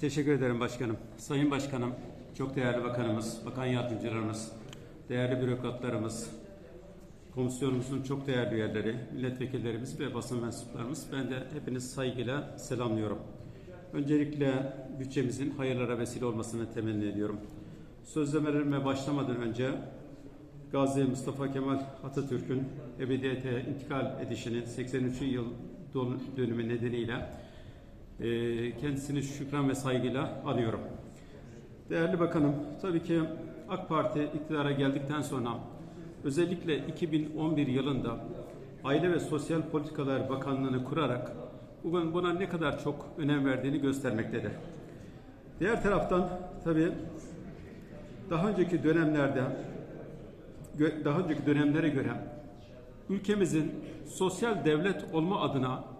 Teşekkür ederim başkanım. Sayın başkanım, çok değerli bakanımız, bakan yardımcılarımız, değerli bürokratlarımız, komisyonumuzun çok değerli üyeleri, milletvekillerimiz ve basın mensuplarımız, ben de hepiniz saygıyla selamlıyorum. Öncelikle bütçemizin hayırlara vesile olmasını temenni ediyorum. Sözlemelerime başlamadan önce Gazi Mustafa Kemal Atatürk'ün ebediyete intikal edişinin 83. yıl dönümü nedeniyle kendisini şükran ve saygıyla anıyorum. Değerli Bakanım, tabii ki AK Parti iktidara geldikten sonra özellikle 2011 yılında Aile ve Sosyal Politikalar Bakanlığı'nı kurarak bugün buna ne kadar çok önem verdiğini göstermektedir. Diğer taraftan tabii daha önceki dönemlerde daha önceki dönemlere göre ülkemizin sosyal devlet olma adına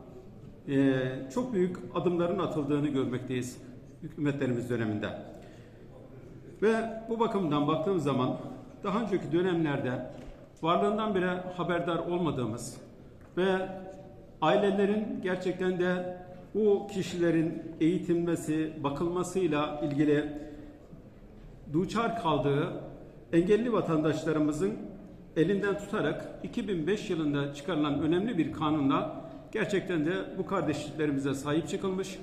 çok büyük adımların atıldığını görmekteyiz hükümetlerimiz döneminde. Ve bu bakımdan baktığım zaman daha önceki dönemlerde varlığından bile haberdar olmadığımız ve ailelerin gerçekten de bu kişilerin eğitilmesi, bakılmasıyla ilgili duçar kaldığı engelli vatandaşlarımızın elinden tutarak 2005 yılında çıkarılan önemli bir kanunla gerçekten de bu kardeşliklerimize sahip çıkılmış.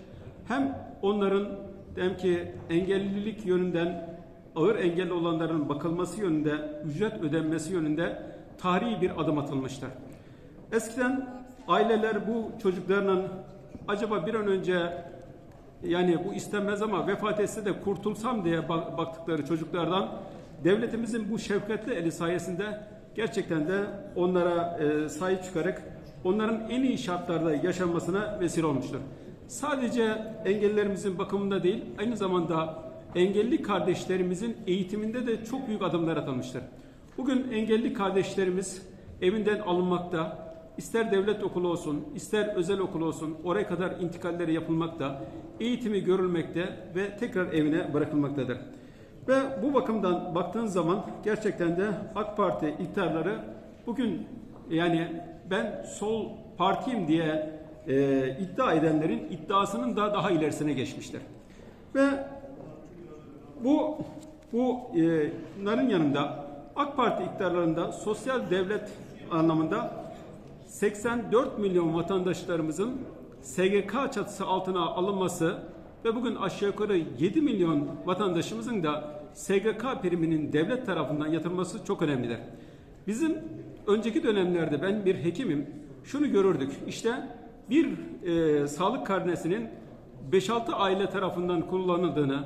Hem onların hem ki engellilik yönünden ağır engelli olanların bakılması yönünde, ücret ödenmesi yönünde tarihi bir adım atılmıştır. Eskiden aileler bu çocuklarının acaba bir an önce yani bu istenmez ama vefat etse de kurtulsam diye bak- baktıkları çocuklardan devletimizin bu şefkatli eli sayesinde gerçekten de onlara e, sahip çıkarak onların en iyi şartlarda yaşanmasına vesile olmuştur. Sadece engellilerimizin bakımında değil, aynı zamanda engelli kardeşlerimizin eğitiminde de çok büyük adımlar atılmıştır. Bugün engelli kardeşlerimiz evinden alınmakta, ister devlet okulu olsun, ister özel okul olsun, oraya kadar intikalleri yapılmakta, eğitimi görülmekte ve tekrar evine bırakılmaktadır. Ve bu bakımdan baktığın zaman gerçekten de AK Parti iktidarları bugün yani ben sol partiyim diye e, iddia edenlerin iddiasının da daha ilerisine geçmiştir. Ve bu bu e, bunların yanında AK Parti iktidarlarında sosyal devlet anlamında 84 milyon vatandaşlarımızın SGK çatısı altına alınması ve bugün aşağı yukarı 7 milyon vatandaşımızın da SGK priminin devlet tarafından yatırılması çok önemlidir. Bizim önceki dönemlerde ben bir hekimim şunu görürdük işte bir e, sağlık karnesinin 5-6 aile tarafından kullanıldığını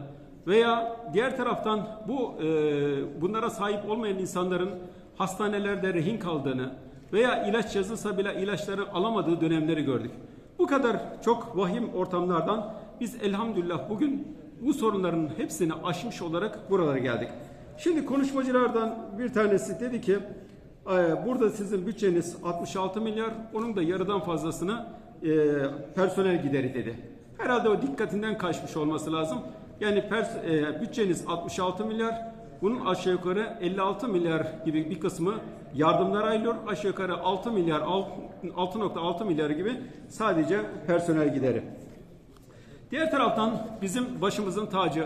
veya diğer taraftan bu e, bunlara sahip olmayan insanların hastanelerde rehin kaldığını veya ilaç yazılsa bile ilaçları alamadığı dönemleri gördük. Bu kadar çok vahim ortamlardan biz elhamdülillah bugün bu sorunların hepsini aşmış olarak buralara geldik. Şimdi konuşmacılardan bir tanesi dedi ki "Ee, burada sizin bütçeniz 66 milyar onun da yarıdan fazlasını e, personel gideri dedi. Herhalde o dikkatinden kaçmış olması lazım. Yani pers- e, bütçeniz 66 milyar bunun aşağı yukarı 56 milyar gibi bir kısmı yardımlar ayrılıyor. Aşağı yukarı 6 milyar, 6.6 milyar gibi sadece personel gideri. Diğer taraftan bizim başımızın tacı.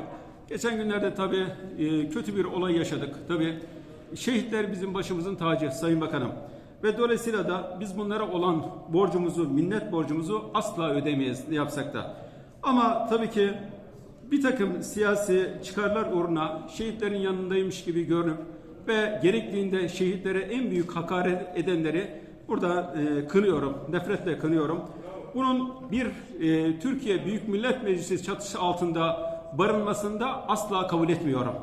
Geçen günlerde tabii e, kötü bir olay yaşadık. Tabii şehitler bizim başımızın tacı Sayın Bakanım. Ve dolayısıyla da biz bunlara olan borcumuzu, minnet borcumuzu asla ödemeyiz yapsak da. Ama tabii ki bir takım siyasi çıkarlar uğruna şehitlerin yanındaymış gibi görünüp ve gerektiğinde şehitlere en büyük hakaret edenleri burada e, kınıyorum, nefretle kınıyorum. Bunun bir e, Türkiye Büyük Millet Meclisi çatısı altında barınmasında asla kabul etmiyorum.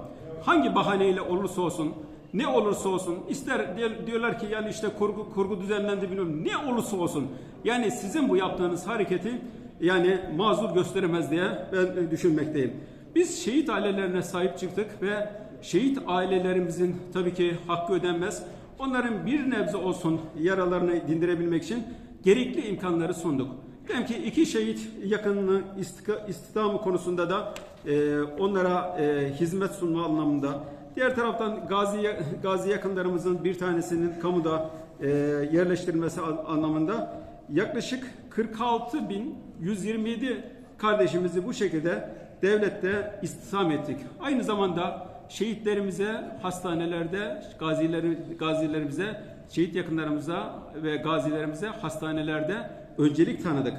Hangi bahaneyle olursa olsun, ne olursa olsun, ister diyor- diyorlar ki yani işte kurgu, kurgu düzenlendi bilmiyorum, ne olursa olsun. Yani sizin bu yaptığınız hareketi yani mazur gösteremez diye ben e, düşünmekteyim. Biz şehit ailelerine sahip çıktık ve şehit ailelerimizin tabii ki hakkı ödenmez. Onların bir nebze olsun yaralarını dindirebilmek için gerekli imkanları sunduk. Dedim ki iki şehit yakınını istihdamı konusunda da e, onlara e, hizmet sunma anlamında. Diğer taraftan gazi, gazi yakınlarımızın bir tanesinin kamuda e, yerleştirilmesi an- anlamında yaklaşık 46.127 kardeşimizi bu şekilde devlette istisam ettik. Aynı zamanda şehitlerimize, hastanelerde, gazileri, gazilerimize, şehit yakınlarımıza ve gazilerimize hastanelerde öncelik tanıdık.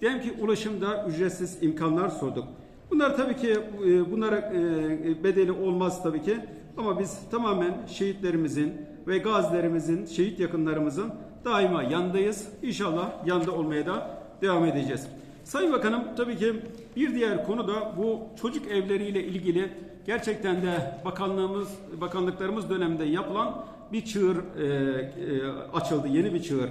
Diyelim ki ulaşımda ücretsiz imkanlar sorduk. Bunlar tabii ki e, bunlara e, bedeli olmaz tabii ki ama biz tamamen şehitlerimizin ve gazilerimizin, şehit yakınlarımızın daima yandayız. İnşallah yanda olmaya da devam edeceğiz. Sayın Bakanım tabii ki bir diğer konu da bu çocuk evleriyle ilgili gerçekten de bakanlığımız, bakanlıklarımız döneminde yapılan bir çığır e, e, açıldı, yeni bir çığır.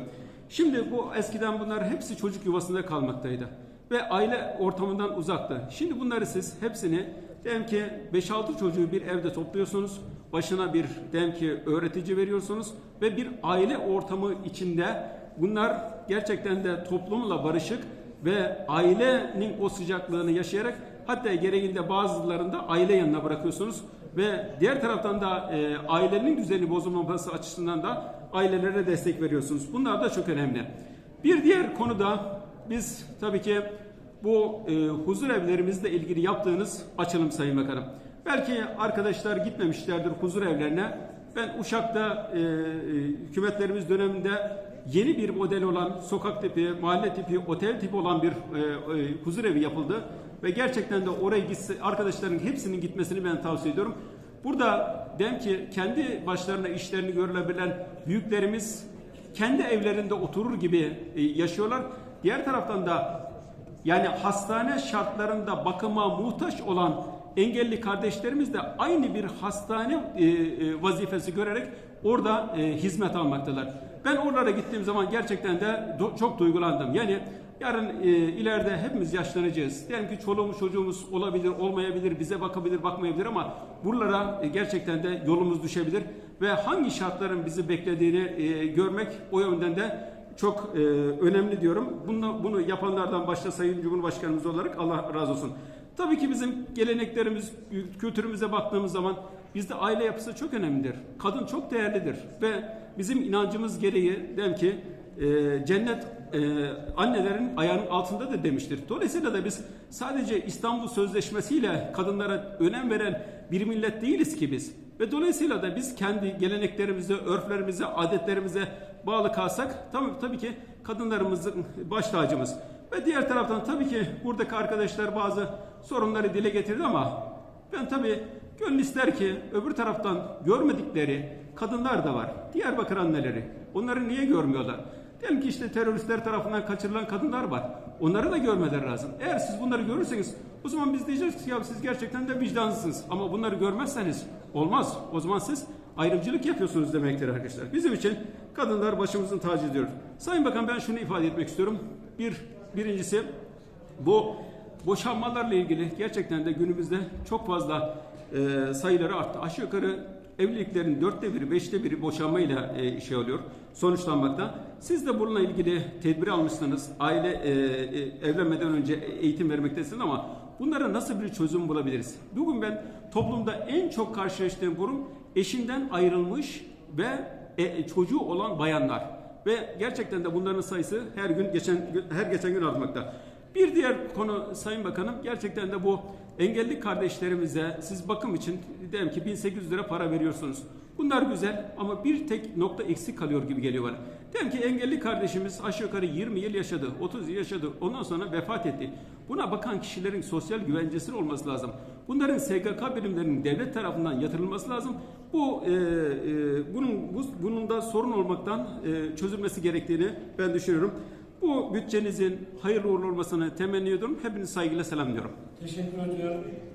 Şimdi bu eskiden bunlar hepsi çocuk yuvasında kalmaktaydı ve aile ortamından uzaktı. Şimdi bunları siz hepsini diyelim ki 5-6 çocuğu bir evde topluyorsunuz. Başına bir diyelim ki öğretici veriyorsunuz ve bir aile ortamı içinde bunlar gerçekten de toplumla barışık ve ailenin o sıcaklığını yaşayarak hatta gereğinde bazılarında aile yanına bırakıyorsunuz ve diğer taraftan da e, ailenin düzeni bozulmaması açısından da ailelere destek veriyorsunuz. Bunlar da çok önemli. Bir diğer konu da biz tabii ki bu e, huzur evlerimizle ilgili yaptığınız açılım Sayın Bakanım. Belki arkadaşlar gitmemişlerdir huzur evlerine. Ben Uşak'ta e, e, hükümetlerimiz döneminde yeni bir model olan sokak tipi, mahalle tipi, otel tipi olan bir e, e, huzur evi yapıldı. Ve gerçekten de oraya gitse, arkadaşların hepsinin gitmesini ben tavsiye ediyorum. Burada dem ki kendi başlarına işlerini görülebilen büyüklerimiz kendi evlerinde oturur gibi e, yaşıyorlar. Diğer taraftan da yani hastane şartlarında bakıma muhtaç olan engelli kardeşlerimiz de aynı bir hastane e, e, vazifesi görerek orada e, hizmet almaktalar. Ben oralara gittiğim zaman gerçekten de çok duygulandım. Yani yarın ileride hepimiz yaşlanacağız. Diyelim ki çoluğumuz çocuğumuz olabilir, olmayabilir, bize bakabilir, bakmayabilir ama buralara gerçekten de yolumuz düşebilir ve hangi şartların bizi beklediğini görmek o yönden de çok e, önemli diyorum. Bunu, bunu yapanlardan başta Sayın Cumhurbaşkanımız olarak Allah razı olsun. Tabii ki bizim geleneklerimiz, kültürümüze baktığımız zaman bizde aile yapısı çok önemlidir. Kadın çok değerlidir ve bizim inancımız gereği dem ki e, cennet e, annelerin ayağının altındadır demiştir. Dolayısıyla da biz sadece İstanbul Sözleşmesi'yle kadınlara önem veren bir millet değiliz ki biz. Ve dolayısıyla da biz kendi geleneklerimize, örflerimize, adetlerimize bağlı kalsak tabii, tabii ki kadınlarımızın baş tacımız. Ve diğer taraftan tabii ki buradaki arkadaşlar bazı sorunları dile getirdi ama ben tabii gönül ister ki öbür taraftan görmedikleri kadınlar da var. Diyarbakır anneleri. Onları niye görmüyorlar? Diyelim ki işte teröristler tarafından kaçırılan kadınlar var. Onları da görmeleri lazım. Eğer siz bunları görürseniz o zaman biz diyeceğiz ki ya siz gerçekten de vicdansızsınız. Ama bunları görmezseniz olmaz. O zaman siz ayrımcılık yapıyorsunuz demektir arkadaşlar. Bizim için kadınlar başımızın tacı diyor. Sayın Bakan ben şunu ifade etmek istiyorum. Bir, birincisi bu boşanmalarla ilgili gerçekten de günümüzde çok fazla e, sayıları arttı. Aşağı yukarı evliliklerin dörtte biri, beşte biri boşanmayla e, şey oluyor, sonuçlanmakta. Siz de bununla ilgili tedbir almışsınız. Aile e, e, evlenmeden önce eğitim vermektesiniz ama bunlara nasıl bir çözüm bulabiliriz? Bugün ben toplumda en çok karşılaştığım durum eşinden ayrılmış ve e, çocuğu olan bayanlar. Ve gerçekten de bunların sayısı her gün geçen her geçen gün artmakta. Bir diğer konu Sayın Bakanım gerçekten de bu engelli kardeşlerimize siz bakım için diyelim ki 1800 lira para veriyorsunuz. Bunlar güzel ama bir tek nokta eksik kalıyor gibi geliyor bana. Diyelim ki engelli kardeşimiz aşağı yukarı 20 yıl yaşadı, 30 yıl yaşadı, ondan sonra vefat etti. Buna bakan kişilerin sosyal güvencesi olması lazım. Bunların SGK birimlerinin devlet tarafından yatırılması lazım. Bu e, e, bunun bu, bunun da sorun olmaktan e, çözülmesi gerektiğini ben düşünüyorum. Bu bütçenizin hayırlı uğurlu olmasını temenni ediyorum. Hepinizi saygıyla selamlıyorum. Teşekkür ediyorum.